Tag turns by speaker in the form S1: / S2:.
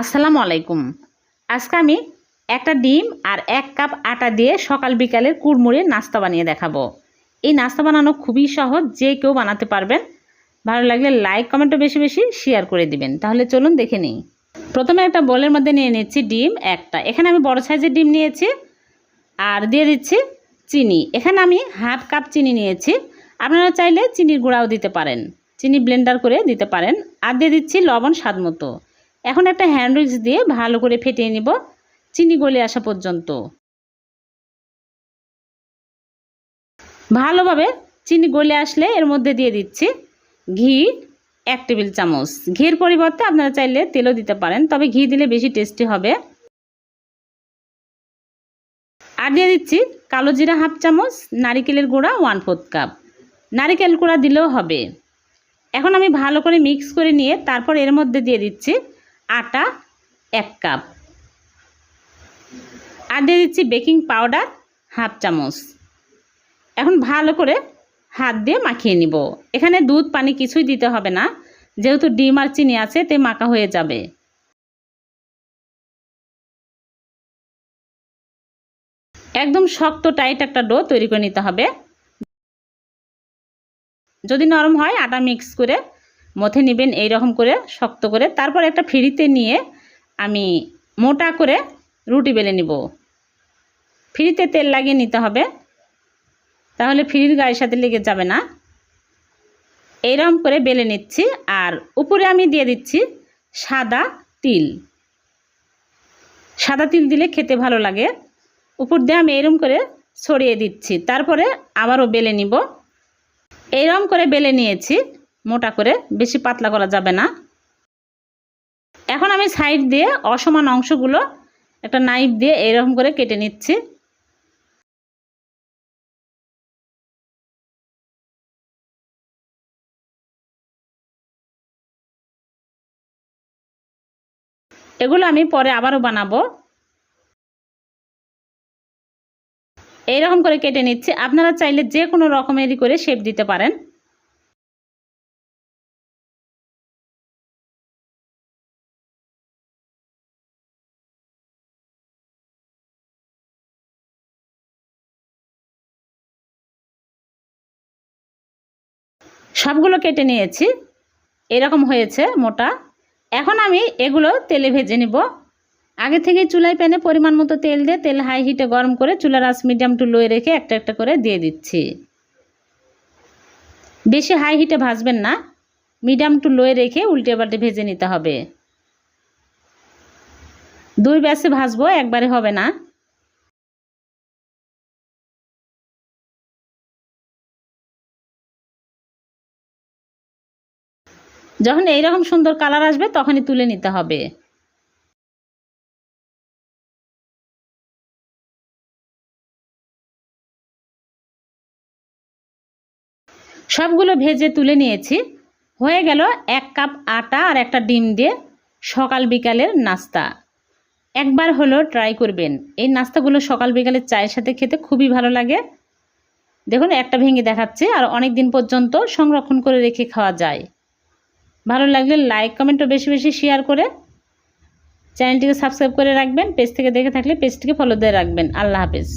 S1: আসসালামু আলাইকুম। আজকে আমি একটা ডিম আর এক কাপ আটা দিয়ে সকাল বিকালের কুড়মুড়ে নাস্তা বানিয়ে দেখাবো। এই নাস্তা বানানো খুবই সহজ, যে কেউ বানাতে পারবেন। ভালো লাগলে লাইক, কমেন্টও বেশি বেশি শেয়ার করে দিবেন। তাহলে চলুন দেখে নিই। প্রথমে একটা বোলের মধ্যে নিয়ে নিচ্ছি ডিম একটা। এখানে আমি বড় সাইজের ডিম নিয়েছি আর দিয়ে দিচ্ছি চিনি। এখানে আমি হাফ কাপ চিনি নিয়েছি। আপনারা চাইলে চিনির গুঁড়াও দিতে পারেন। চিনি ব্লেন্ডার করে দিতে পারেন। আর দিয়ে দিচ্ছি লবণ স্বাদ মতো। এখন একটা হ্যান্ড উইক্স দিয়ে ভালো করে ফেটিয়ে নিব, চিনি গলে আসা পর্যন্ত। ভালোভাবে চিনি গলে আসলে এর মধ্যে দিয়ে দিচ্ছি ঘি এক টেবিল চামচ। ঘির পরিবর্তে আপনারা চাইলে তেলও দিতে পারেন, তবে ঘি দিলে বেশি টেস্টি হবে। আর দিয়ে দিচ্ছি কালো জিরা হাফ চামচ, নারিকেলের গুঁড়া ওয়ান ফোর্থ কাপ। নারিকেল গুঁড়া দিলেও হবে। এখন আমি ভালো করে মিক্স করে নিয়ে তারপর এর মধ্যে দিয়ে দিচ্ছি আটা এক কাপ। আর দিয়ে দিচ্ছি বেকিং পাউডার হাফ চামচ। এখন ভালো করে হাত দিয়ে মাখিয়ে নিব। এখানে দুধ, পানি কিছুই দিতে হবে না। যেহেতু ডিম আর চিনি আছে তে মাখা হয়ে যাবে। একদম শক্ত, টাইট একটা ডো তৈরি করে নিতে হবে। যদি নরম হয়, আটা মিক্স করে মথে নেবেন এই রকম করে শক্ত করে। তারপর একটা ফিরিতে নিয়ে আমি মোটা করে রুটি বেলে নিব। ফ্রিতে তেল লাগিয়ে নিতে হবে। তাহলে ফ্রির গায়ের সাথে লেগে যাবে না। এইরকম করে বেলে নিচ্ছি আর উপরে আমি দিয়ে দিচ্ছি সাদা তিল। সাদা তিল দিলে খেতে ভালো লাগে। উপর দিয়ে আমি এরম করে ছড়িয়ে দিচ্ছি। তারপরে আবারও বেলে নিব। এইরকম করে বেলে নিয়েছি। মোটা করে, বেশি পাতলা করা যাবে না। এখন আমি সাইড দিয়ে অসমান অংশগুলো একটা নাইফ দিয়ে এরকম করে কেটে নিচ্ছি। এগুলো আমি পরে আবারও বানাবো। এইরকম করে কেটে নিচ্ছি। আপনারা চাইলে যে কোনো রকমেরই করে শেপ দিতে পারেন। সবগুলো কেটে নিয়েছি। এরকম হয়েছে মোটা। এখন আমি এগুলো তেলে ভেজে নিব। আগে থেকে চুলায় প্যানে পরিমাণ মতো তেল দিয়ে তেল হাই হিটে গরম করে চুলার আস মিডিয়াম টু লোয়ে রেখে একটা একটা করে দিয়ে দিচ্ছি। বেশি হাই হিটে ভাজবেন না। মিডিয়াম টু লোয়ে রেখে উল্টে পাল্টে ভেজে নিতে হবে। দুই ব্যাসে ভাজবো, একবারে হবে না। যখন এইরকম সুন্দর কালার আসবে, তখনই তুলে নিতে হবে। সবগুলো ভেজে তুলে নিয়েছি। হয়ে গেল এক কাপ আটা আর একটা ডিম দিয়ে সকাল বিকালের নাস্তা। একবার হলো ট্রাই করবেন। এই নাস্তাগুলো সকাল বিকালের চায়ের সাথে খেতে খুবই ভালো লাগে। দেখুন, একটা ভেঙে দেখাচ্ছে আর অনেক দিন পর্যন্ত সংরক্ষণ করে রেখে খাওয়া যায়। ভালো লাগলে লাইক কমেন্টও বেশি বেশি শেয়ার করে চ্যানেলটিকে সাবস্ক্রাইব করে রাখবেন পেজ থেকে দেখে থাকলে পেজটিকে ফলো দিয়ে রাখবেন। আল্লাহ হাফেজ।